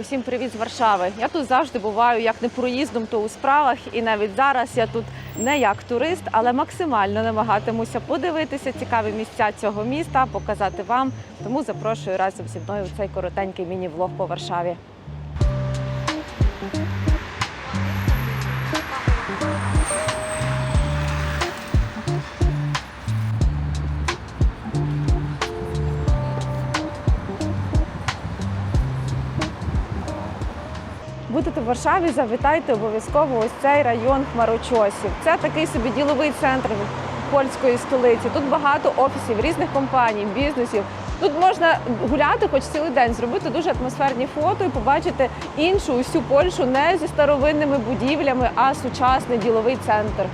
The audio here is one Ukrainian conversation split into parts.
Усім привіт з Варшави. Я тут завжди буваю як не проїздом, то у справах. І навіть зараз я тут не як турист, але максимально намагатимуся подивитися цікаві місця цього міста, показати вам. Тому запрошую разом зі мною в цей коротенький міні-влог по Варшаві. Будете в Варшаві, завітайте обов'язково ось цей район Хмарочосів. Це такий собі діловий центр польської столиці. Тут багато офісів різних компаній, бізнесів. Тут можна гуляти хоч цілий день, зробити дуже атмосферні фото і побачити іншу усю Польщу не зі старовинними будівлями, а сучасний діловий центр.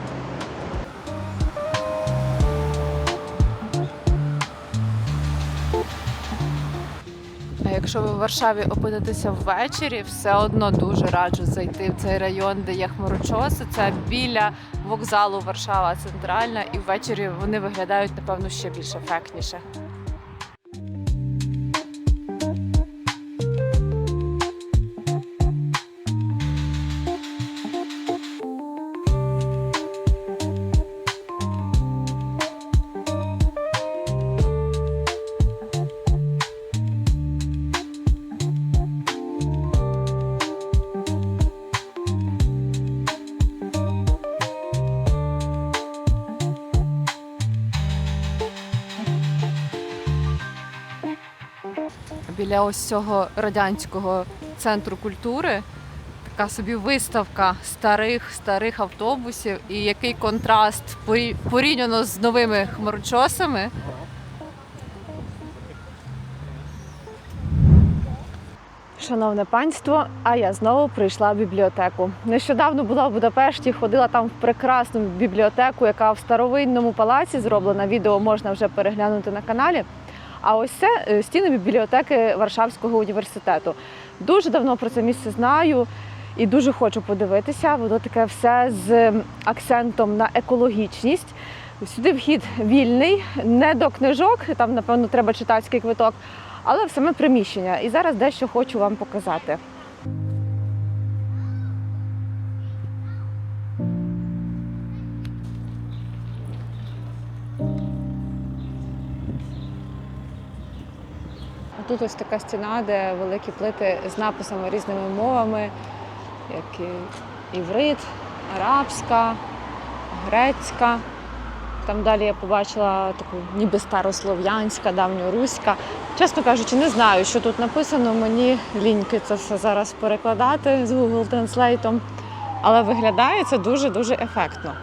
Якщо ви в Варшаві опинитеся ввечері, все одно дуже раджу зайти в цей район, де є хмарочоси. Це біля вокзалу Варшава Центральна, і ввечері вони виглядають напевно ще більш ефектніше. Біля ось цього радянського центру культури така собі виставка старих старих автобусів, і який контраст порівняно з новими хмарочосами. Шановне панство, а я знову прийшла в бібліотеку. Нещодавно була в Будапешті, ходила там в прекрасну бібліотеку, яка в старовинному палаці зроблена. Відео можна вже переглянути на каналі. А ось це е, стіни бібліотеки Варшавського університету. Дуже давно про це місце знаю і дуже хочу подивитися. Воно таке все з акцентом на екологічність. Сюди вхід вільний, не до книжок, там, напевно, треба читацький квиток, але в саме приміщення. І зараз дещо хочу вам показати. Тут ось така стіна, де великі плити з написами різними мовами, як і іврит, арабська, грецька. Там далі я побачила таку ніби старослов'янська, давньоруська. Чесно кажучи, не знаю, що тут написано. Мені ліньки це все зараз перекладати з Google Translate. Але виглядає це дуже-дуже ефектно.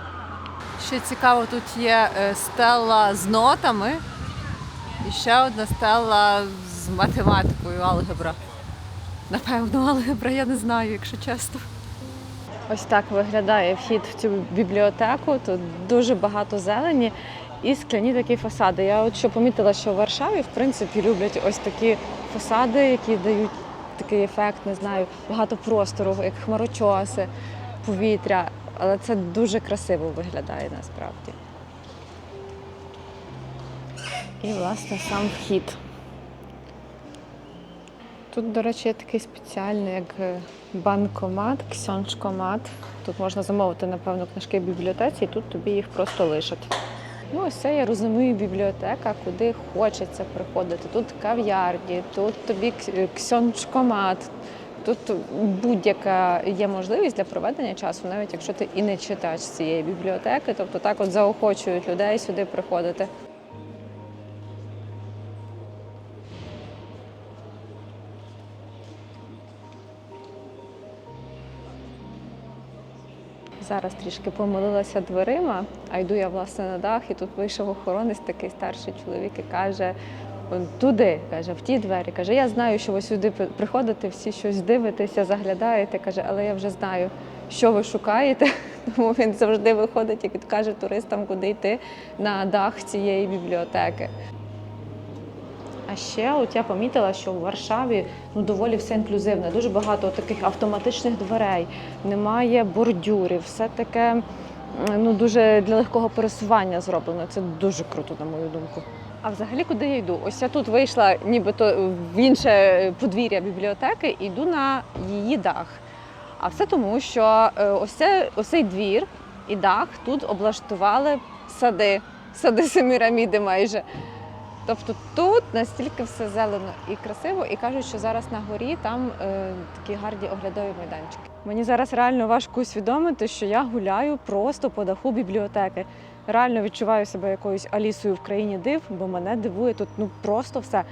Ще цікаво, тут є е, стела з нотами і ще одна стела математикою, алгебра. Напевно, алгебра, я не знаю, якщо чесно. Ось так виглядає вхід в цю бібліотеку. Тут дуже багато зелені і скляні такі фасади. Я от що помітила, що в Варшаві в принципі люблять ось такі фасади, які дають такий ефект, не знаю, багато простору, як хмарочоси, повітря. Але це дуже красиво виглядає насправді. І, власне, сам вхід. Тут, до речі, є такий спеціальний, як е, банкомат, ксьоншкомат. Тут можна замовити, напевно, книжки в бібліотеці, і тут тобі їх просто лишать. Ну, ось це я розумію бібліотека, куди хочеться приходити. Тут кав'ярні, тут тобі кс- ксьоншкомат. Тут будь-яка є можливість для проведення часу, навіть якщо ти і не читач цієї бібліотеки, тобто так от заохочують людей сюди приходити. Зараз трішки помилилася дверима, а йду я власне на дах, і тут вийшов охоронець, такий старший чоловік і каже: туди, каже, в ті двері. Каже, я знаю, що ви сюди приходите, всі щось дивитеся, заглядаєте. каже, але я вже знаю, що ви шукаєте. Тому він завжди виходить і каже туристам, куди йти на дах цієї бібліотеки. А ще от я помітила, що в Варшаві ну доволі все інклюзивне. Дуже багато таких автоматичних дверей, немає бордюрів, все таке ну дуже для легкого пересування зроблено. Це дуже круто, на мою думку. А взагалі куди я йду? Ось я тут вийшла нібито в інше подвір'я бібліотеки і йду на її дах. А все тому, що е, ось, це, ось цей двір і дах тут облаштували сади, сади Семіраміди майже. Тобто тут настільки все зелено і красиво, і кажуть, що зараз на горі там е, такі гарні оглядові майданчики. Мені зараз реально важко усвідомити, що я гуляю просто по даху бібліотеки. Реально відчуваю себе якоюсь Алісою в країні див, бо мене дивує тут ну просто все.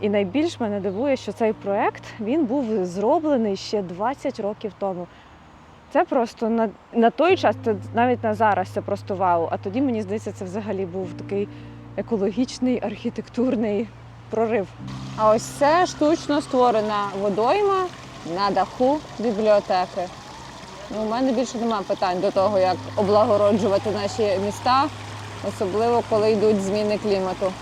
І найбільш мене дивує, що цей проект він був зроблений ще 20 років тому. Це просто на, на той час, навіть на зараз це просто вау. А тоді мені здається, це взагалі був такий екологічний архітектурний прорив. А ось це штучно створена водойма на даху бібліотеки. Ну, у мене більше немає питань до того, як облагороджувати наші міста, особливо коли йдуть зміни клімату.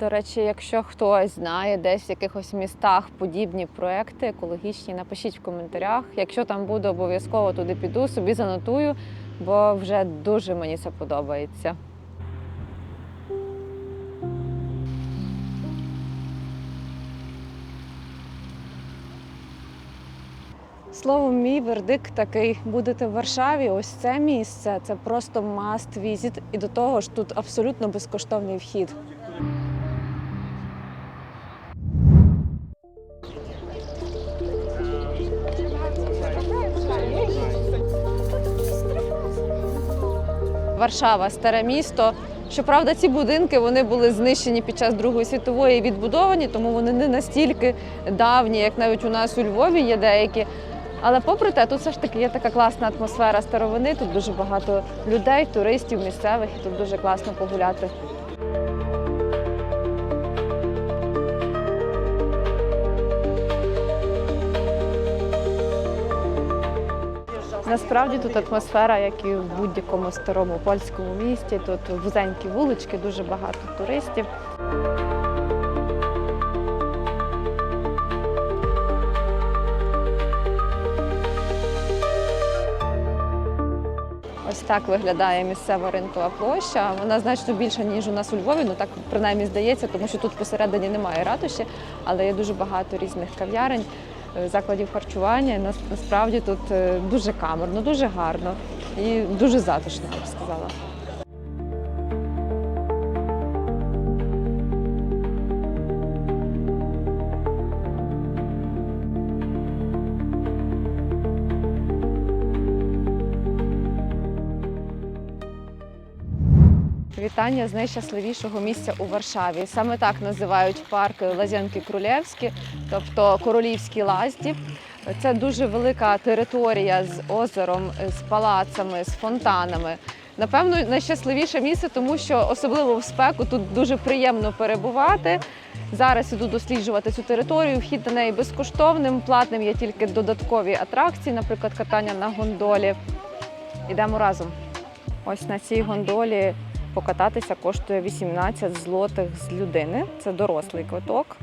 До речі, якщо хтось знає десь в якихось містах подібні проекти екологічні, напишіть в коментарях. Якщо там буде, обов'язково туди піду, собі занотую, бо вже дуже мені це подобається. Словом, мій вердикт такий: будете в Варшаві. Ось це місце це просто must visit. І до того ж тут абсолютно безкоштовний вхід. Варшава, старе місто. Щоправда, ці будинки вони були знищені під час Другої світової і відбудовані, тому вони не настільки давні, як навіть у нас у Львові є деякі. Але попри те, тут все ж таки є така класна атмосфера старовини. Тут дуже багато людей, туристів, місцевих, і тут дуже класно погуляти. Насправді тут атмосфера, як і в будь-якому старому польському місті. Тут вузенькі вулички, дуже багато туристів. Ось так виглядає місцева ринкова площа. Вона значно більша, ніж у нас у Львові. Ну так принаймні здається, тому що тут посередині немає ратуші, але є дуже багато різних кав'ярень, закладів харчування. Насправді тут е, дуже камерно, дуже гарно і дуже затишно, я б сказала. Вітання з найщасливішого місця у Варшаві. Саме так називають парк Лазянки Крулєвські, тобто королівські лазді. Це дуже велика територія з озером, з палацами, з фонтанами. Напевно, найщасливіше місце, тому що особливо в спеку тут дуже приємно перебувати. Зараз іду досліджувати цю територію. Вхід на неї безкоштовним, платним є тільки додаткові атракції, наприклад, катання на гондолі. Ідемо разом. Ось на цій гондолі покататися коштує 18 злотих з людини. Це дорослий квиток.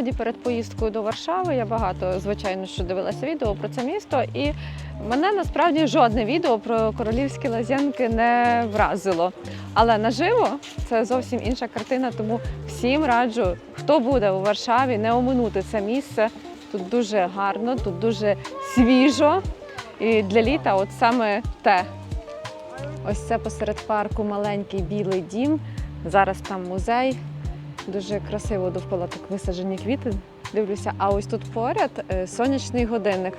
Насправді перед поїздкою до Варшави я багато, звичайно, що дивилася відео про це місто, і мене насправді жодне відео про королівські лазянки не вразило. Але наживо це зовсім інша картина, тому всім раджу, хто буде у Варшаві, не оминути це місце. Тут дуже гарно, тут дуже свіжо. І для літа, от саме те. Ось це посеред парку маленький білий дім. Зараз там музей. Дуже красиво довкола так висаджені квіти. Дивлюся, а ось тут поряд е, сонячний годинник.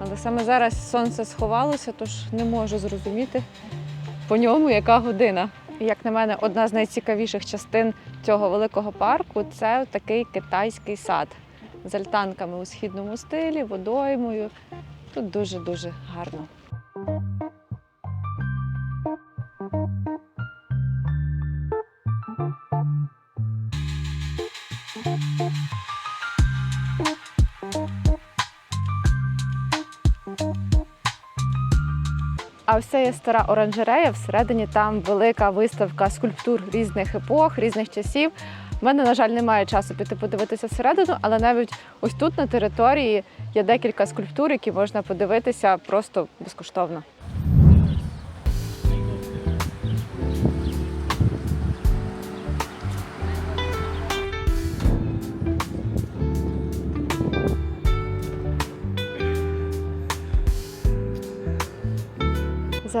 Але саме зараз сонце сховалося, тож не можу зрозуміти по ньому, яка година. Як на мене, одна з найцікавіших частин цього великого парку це такий китайський сад з альтанками у східному стилі, водоймою. Тут дуже-дуже гарно. А все є стара оранжерея. Всередині там велика виставка скульптур різних епох, різних часів. У мене, на жаль, немає часу піти подивитися всередину, але навіть ось тут на території є декілька скульптур, які можна подивитися просто безкоштовно.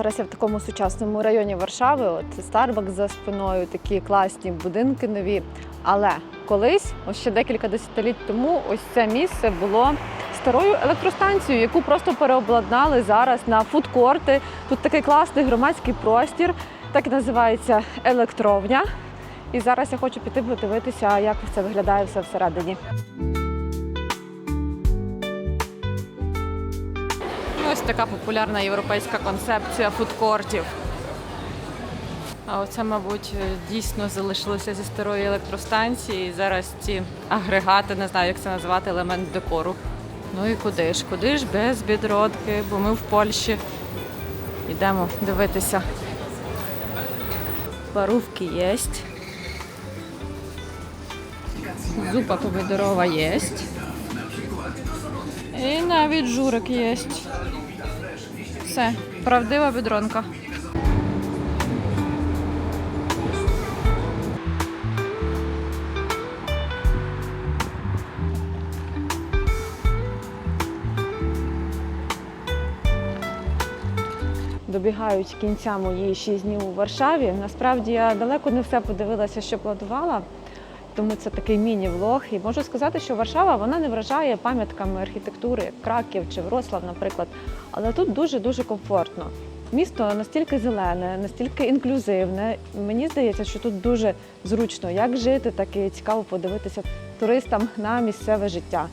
Зараз я в такому сучасному районі Варшави. От Starbucks за спиною, такі класні будинки нові. Але колись, ось ще декілька десятиліть тому, ось це місце було старою електростанцією, яку просто переобладнали зараз на фудкорти. Тут такий класний громадський простір, так і називається електровня. І зараз я хочу піти подивитися, як це виглядає все всередині. Така популярна європейська концепція фудкортів. А оце, мабуть, дійсно залишилося зі старої електростанції. І зараз ці агрегати, не знаю, як це назвати, елемент декору. Ну і куди ж? Куди ж без бідротки, бо ми в Польщі. Йдемо дивитися. Парувки є. Зупа помідорова є. І навіть журик є. Все, правдива бідронка. Добігають кінця мої 6 днів у Варшаві. Насправді я далеко не все подивилася, що планувала, тому це такий міні-влог. І можу сказати, що Варшава вона не вражає пам'ятками архітектури, Краків чи Врослав, наприклад. Але тут дуже-дуже комфортно. Місто настільки зелене, настільки інклюзивне. Мені здається, що тут дуже зручно як жити, так і цікаво подивитися туристам на місцеве життя.